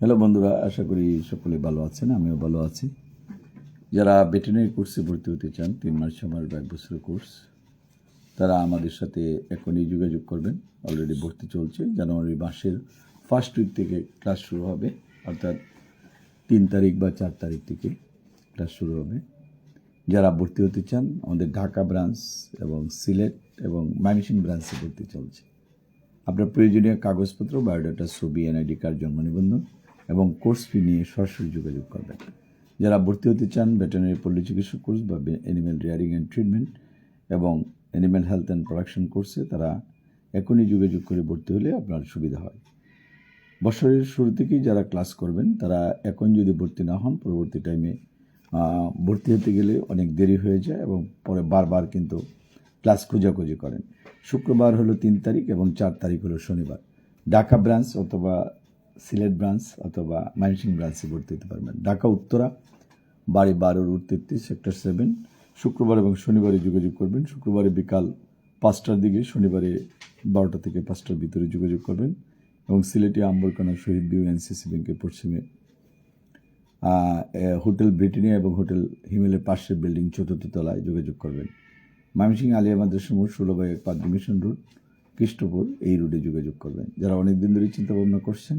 Hello বন্ধুরা, আশা করি সকলে ভালো আছেন, আমিও ভালো আছি। যারা ভেটেরিনারি কোর্সে ভর্তি হতে চান, তিন মাস মাস এক বছরের কোর্স, তারা আমাদের সাথে এখনই যোগাযোগ করবেন। অলরেডি ভর্তি চলছে, জানুয়ারি মাসের ফার্স্ট উইক থেকে ক্লাস শুরু হবে, অর্থাৎ তিন তারিখ বা চার তারিখ থেকে ক্লাস শুরু হবে। যারা ভর্তি হতে চান, আমাদের ঢাকা ব্রাঞ্চ এবং সিলেট এবং মাইমিসিং ব্রাঞ্চে ভর্তি চলছে। আপনার প্রয়োজনীয় কাগজপত্র, বায়োডাটা, ছবি, এনআইডি কার্ড, জন্ম নিবন্ধন এবং কোর্স ফি নিয়ে সরাসরি যোগাযোগ করবেন। যারা ভর্তি হতে চান ভেটেরিনারি পল্লী চিকিৎসা কোর্স বা অ্যানিম্যাল রিয়ারিং অ্যান্ড ট্রিটমেন্ট এবং অ্যানিম্যাল হেলথ অ্যান্ড প্রোডাকশন কোর্সে তারা এখনই যোগাযোগ করে ভর্তি হলে আপনার সুবিধা হয়। বছরের শুরু থেকেই যারা ক্লাস করবেন, তারা এখন যদি ভর্তি না হন, পরবর্তী টাইমে ভর্তি হতে গেলে অনেক দেরি হয়ে যায় এবং পরে বারবার কিন্তু ক্লাস খোঁজাখুঁজি করেন। শুক্রবার হলো তিন তারিখ এবং চার তারিখ হলো শনিবার। ঢাকা ব্রাঞ্চ অথবা সিলেট ব্রাঞ্চ অথবা মাইনসিং ব্রাঞ্চে ভর্তি হতে পারবেন। ঢাকা, উত্তরা, বাড়ি বারো রুট তেত্রিশ সেক্টর সেভেন শুক্রবার এবং শনিবারে যোগাযোগ করবেন। শুক্রবারে বিকাল পাঁচটার দিকে, শনিবারে বারোটা থেকে পাঁচটার ভিতরে যোগাযোগ করবেন এবং সিলেটে আম্বরকানা শহীদ বিউ এনসিসি ব্যাংকের পশ্চিমে হোটেল ব্রিটেনিয়া এবং হোটেল হিমেলের পাশের বিল্ডিং চতুর্থ তলায় যোগাযোগ করবেন। ময়মনসিংহ আলিয়া মাদ্রাসা মোড় ষোলো বাই এক পাঁচ মিশন রোড, কৃষ্ণপুর, এই রুটে যোগাযোগ করবেন। যারা অনেক দিন ধরে চিন্তা ভাবনা করছেন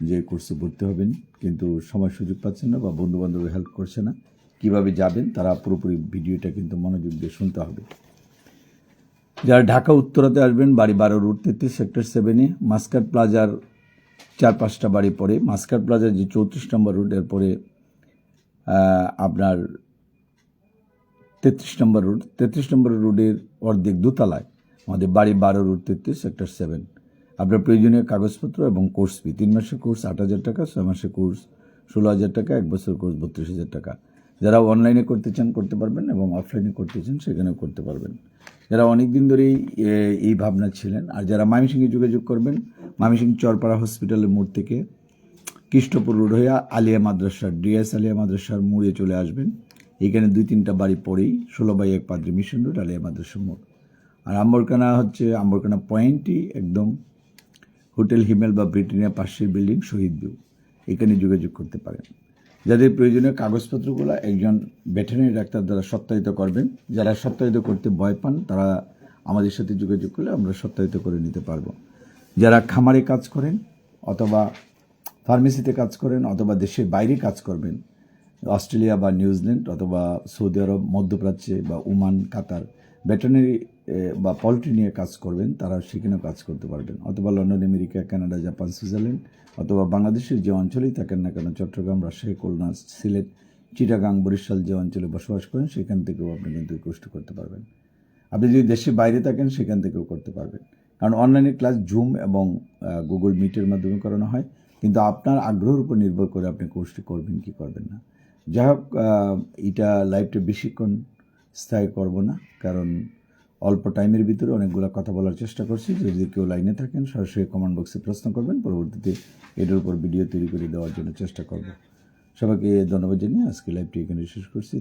যে কোর্সে ভর্তি হবেন, কিন্তু সময় সুযোগ পাচ্ছেন না বা বন্ধু বান্ধবের হেল্প করছে না, কীভাবে যাবেন তারা পুরোপুরি ভিডিওটা কিন্তু মনোযোগ দিয়ে শুনতে হবে। যারা ঢাকা, উত্তরাতে আসবেন, বাড়ি বারো রুট তেত্রিশ সেক্টর সেভেনে মাস্কাট প্লাজার চার পাঁচটা বাড়ি পরে মাস্কাট প্লাজার যে চৌত্রিশ নম্বর রুট এরপরে আপনার তেত্রিশ নম্বর রুট তেত্রিশ নম্বর রুটের অর্ধেক দোতলায়। আমাদের বাড়ি বারো রুট তেত্রিশ সেক্টর সেভেন আপনার প্রয়োজনীয় কাগজপত্র এবং কোর্স ফি। তিন মাসের কোর্স আট হাজার টাকা, ছয় মাসের কোর্স ষোলো হাজার টাকা, এক বছর কোর্স বত্রিশ হাজার টাকা। যারা অনলাইনে করতে চান করতে পারবেন এবং অফলাইনে করতে চান সেখানেও করতে পারবেন। যারা অনেক দিন ধরেই এই ভাবনা ছিলেন আর যারা মামিসিংহে যোগাযোগ করবেন মামিসিং চরপাড়া হসপিটালের মোড় থেকে কৃষ্ণপুর রোড হয়ে আলিয়া মাদ্রাসার, ডিএস আলিয়া মাদ্রাসার মোড়ে চলে আসবেন। এখানে দুই তিনটা বাড়ি পরেই ষোলো বাই এক পাদ্রি মিশন রোড, আলিয়া মাদ্রাসার মোড়। আর আম্বরকানা হচ্ছে আম্বরকানা পয়েন্টই একদম হোটেল হিমেল বা ব্রিটেনিয়া পাশের বিল্ডিং শহীদ ভিউ এখানে যোগাযোগ করতে পারেন। যাদের প্রয়োজনীয় কাগজপত্রগুলো একজন ভেটেরিনারি ডাক্তার দ্বারা সত্যায়িত করবেন। যারা সত্যায়িত করতে ভয় পান, তারা আমাদের সাথে যোগাযোগ করলে আমরা সত্যায়িত করে নিতে পারব। যারা খামারে কাজ করেন অথবা ফার্মেসিতে কাজ করেন অথবা দেশের বাইরে কাজ করবেন, অস্ট্রেলিয়া বা নিউজিল্যান্ড অথবা সৌদি আরব, মধ্যপ্রাচ্যে বা ওমান, কাতার, ভেটেরিনারি বা পোলট্রি নিয়ে কাজ করবেন, তারা সেখানেও কাজ করতে পারবেন। অথবা London, America, Canada, Japan, Switzerland, অথবা বাংলাদেশের যে অঞ্চলেই থাকেন না কেন, চট্টগ্রাম, রাজশাহী, খুলনা, সিলেট, চিটাগাং, বরিশাল যে অঞ্চলে বসবাস করেন, সেখান থেকেও আপনি কিন্তু কোর্সটি করতে পারবেন। আপনি যদি দেশের বাইরে থাকেন, সেখান থেকেও করতে পারবেন। কারণ অনলাইনে ক্লাস জুম এবং গুগল মিটের মাধ্যমে করানো হয়, কিন্তু আপনার আগ্রহের উপর নির্ভর করে আপনি কোর্সটি করবেন কি করবেন না। যাই হোক এটা লাইফটা বেশিক্ষণ স্থায়ী করব না, কারণ অল্প টাইমের ভিতরে অনেকগুলো কথা বলার চেষ্টা করছি। যদি কেউ লাইনে থাকেন, সরাসরি কমেন্ট বক্সে প্রশ্ন করবেন, পরবর্তীতে এটার উপর ভিডিও তৈরি করে দেওয়ার জন্য চেষ্টা করব। সবাইকে ধন্যবাদ জানিয়ে আজকে লাইভটি এখানে শেষ করছি।